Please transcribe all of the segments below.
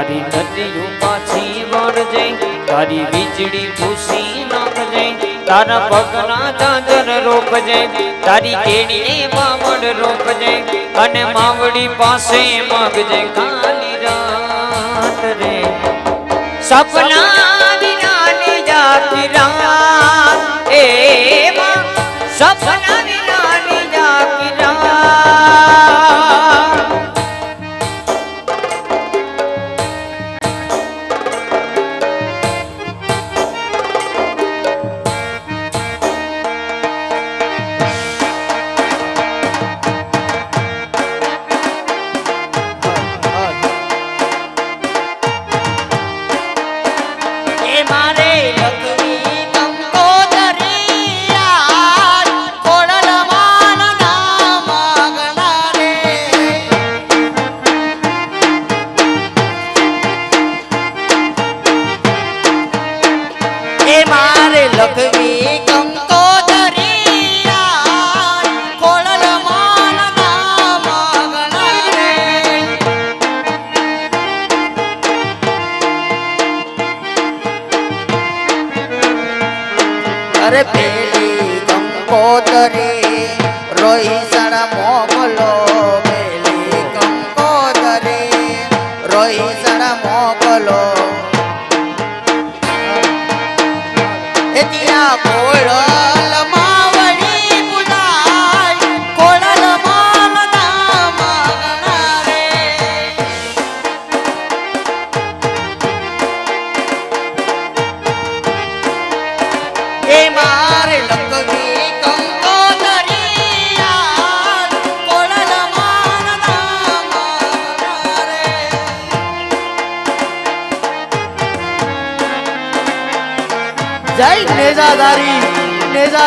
તારી નદીઓમાં જીવન જઈ, તારી વીજળી ભૂસી નાખજે તારા પગના ચાદર રોપજે તારી કેડી માવડ રોપજે અને માવડી પાસે મગજે ખાલી રાત રે. સપના વિનાની જાતિ રાત, એ સપના મારે પેલી કંકોતરી રોઈ સડા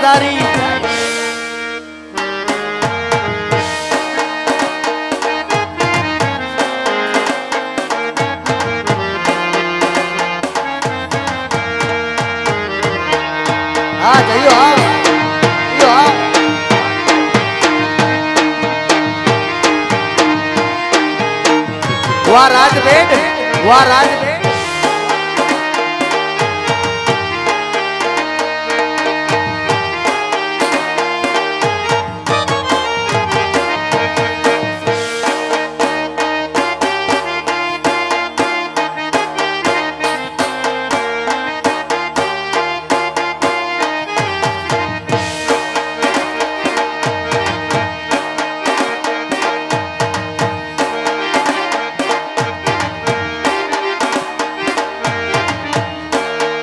daría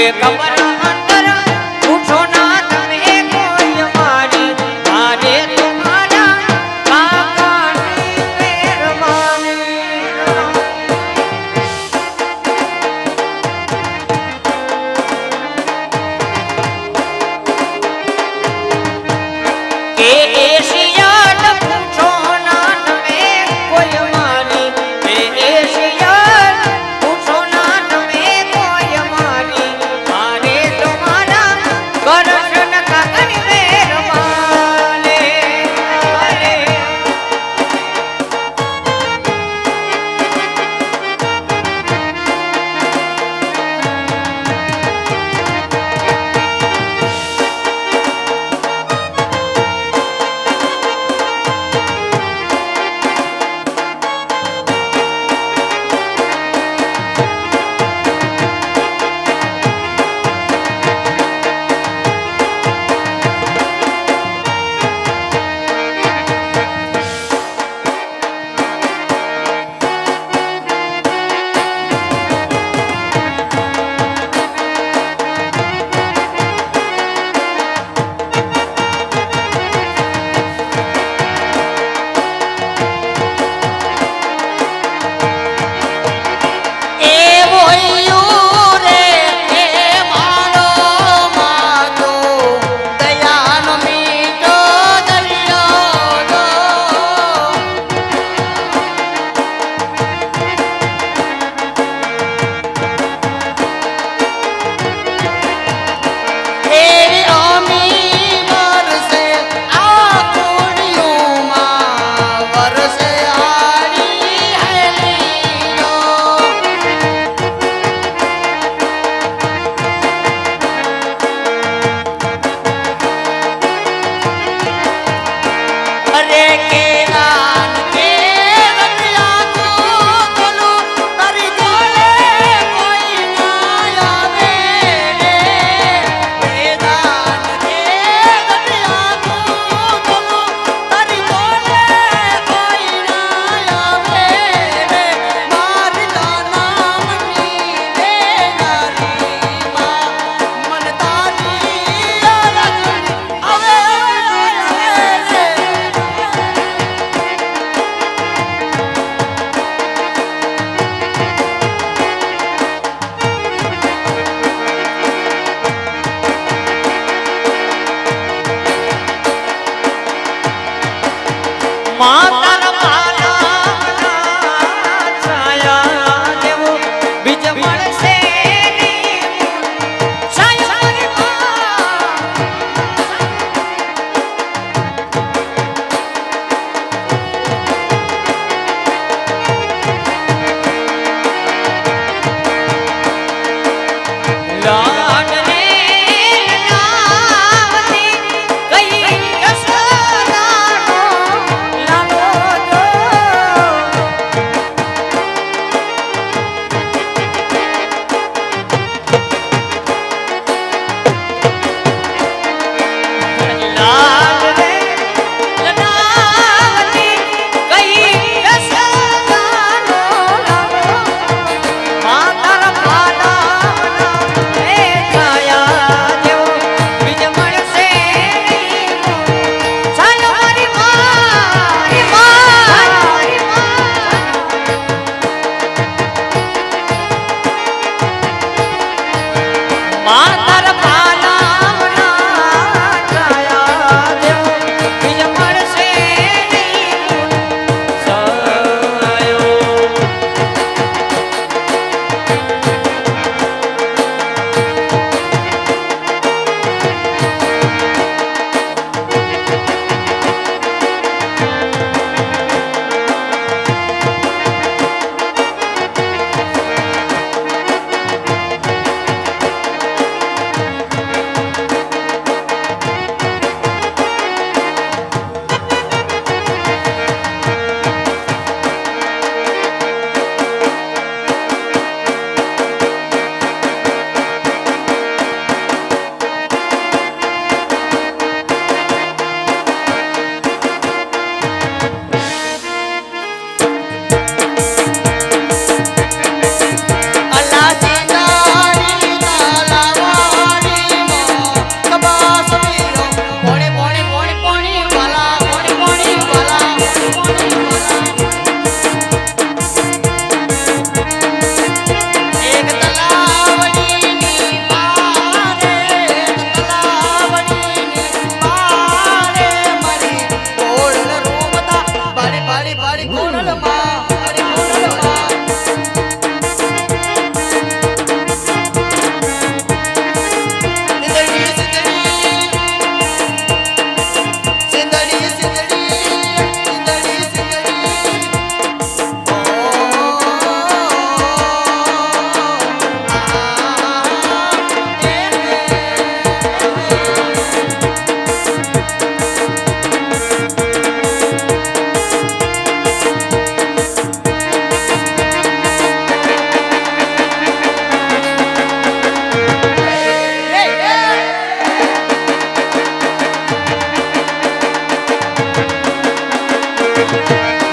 ખબર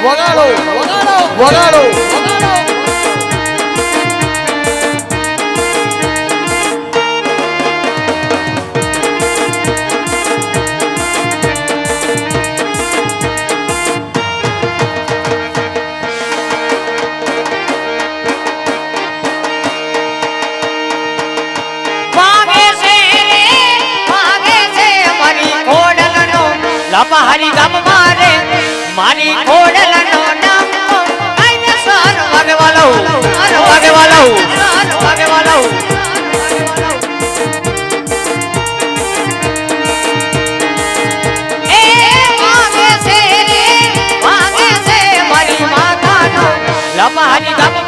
વગાડો વગાડો લાંબા હારી ગામ મારી ખોડલાનો નામ આઈને સર વાગે વાલો સર વાગે વાલો સર વાગે વાલો લપહારી ધપ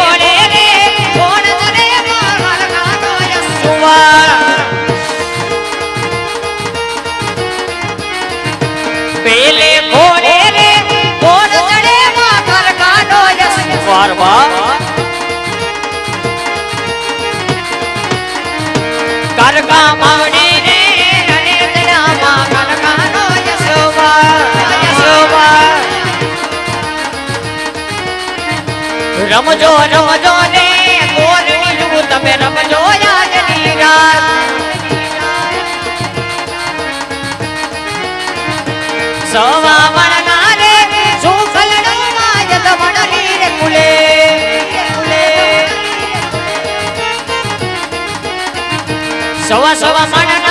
રમજો રમજો ને તમે રમજો રાત. સવા સવા સવા મણના